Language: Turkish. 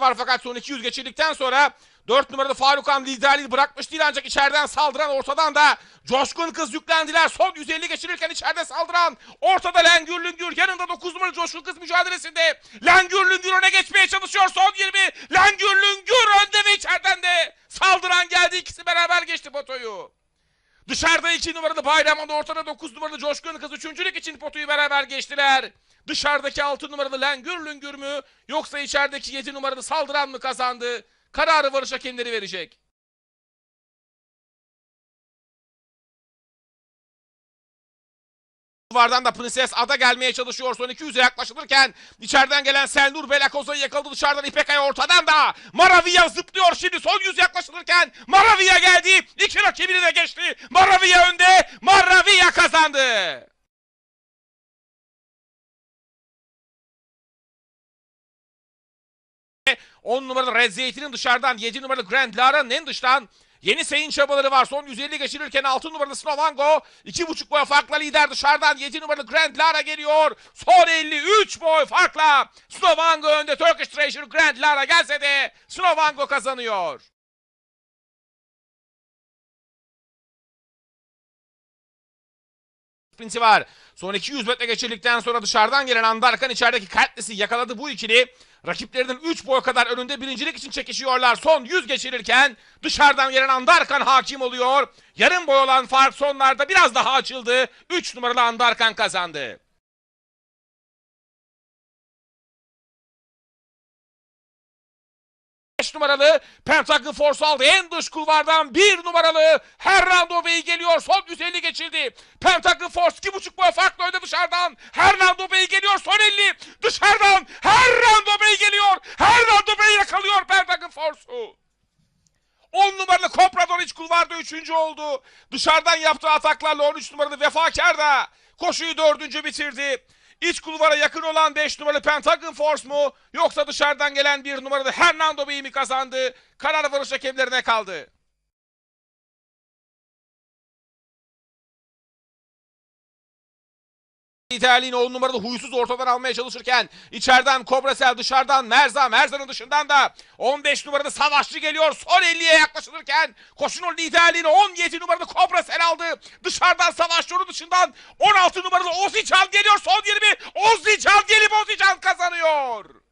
var fakat son 200 geçirdikten sonra 4 numaralı Faruk Han liderliği bırakmış değil ancak içeriden saldıran ortadan da Coşkun Kız yüklendiler. Son 150 geçirirken içeride saldıran ortada Lengür Lüngür yanında 9 numaralı Coşkun Kız mücadelesinde. Lengür Lüngür öne geçmeye çalışıyor son 20. Lengür Lüngür önde ve içeriden de saldıran geldi ikisi beraber geçti potoyu. Dışarıda 2 numaralı Bayram'ın ortada 9 numaralı Coşkun Kız üçüncülük için potuyu beraber geçtiler. Dışarıdaki 6 numaralı Lengür Lüngür mü yoksa içerideki 7 numaralı saldıran mı kazandı? Kararı varış hakemleri verecek. Vardan da Prenses Ada gelmeye çalışıyor. Son 200'e yaklaşılırken içeriden gelen Selnur Belakoza'yı yakaladı dışarıdan İpekay ortadan da Maravilla zıplıyor şimdi son 100 yaklaşılırken Maravilla geldi. İki rakibini de geçti. Maravilla önde. Maravilla kazandı. 10 numaralı Red Zeytin'in dışarıdan 7 numaralı Grand Lara'nın en dıştan yeni sayın çabaları var. Son 150 geçirirken 6 numaralı Snovango 2,5 boy farkla lider dışarıdan 7 numaralı Grand Lara geliyor. Son 53 boy farkla Snovango önde Turkish Treasure Grand Lara gelse de Snovango kazanıyor. Sprinti var. Son 200 metre geçirdikten sonra dışarıdan gelen Andarkan içerideki Kaltlisi yakaladı bu ikili. Rakiplerinin 3 boy kadar önünde birincilik için çekişiyorlar. Son 100 geçirirken dışarıdan gelen Andarkan hakim oluyor. Yarım boy olan fark sonlarda biraz daha açıldı. 3 numaralı Andarkan kazandı. 5 numaralı Pentagon Force aldı. En dış kulvardan 1 numaralı Hernando Bey geliyor. Son 150 geçildi. Pentagon Force 2,5 boy farklı önde dışarıdan. Hernando Bey geliyor. Son 50. Dışarıdan Hernando Bey geliyor. Hernando Bey yakalıyor Pentagon Force'u. 10 numaralı Comprador iç kulvarda 3. oldu. Dışarıdan yaptığı ataklarla 13 numaralı Vefakar da koşuyu 4. bitirdi. İç kulvara yakın olan 5 numaralı Pentagon Force mu yoksa dışarıdan gelen 1 numaralı Hernando Bey mi kazandı? Karar varış hakemlerine kaldı. İtalyan 10 numaralı huysuz ortadan almaya çalışırken içeriden Kobrasel dışarıdan Merza Merza'nın dışından da 15 numaralı savaşçı geliyor. Son 50'ye yaklaşılırken koşunun liderliğini 17 numaralı Kobrasel aldı. Dışarıdan savaşçının dışından 16 numaralı Ozican geliyor. Son 20 Ozican gelip Ozican kazanıyor.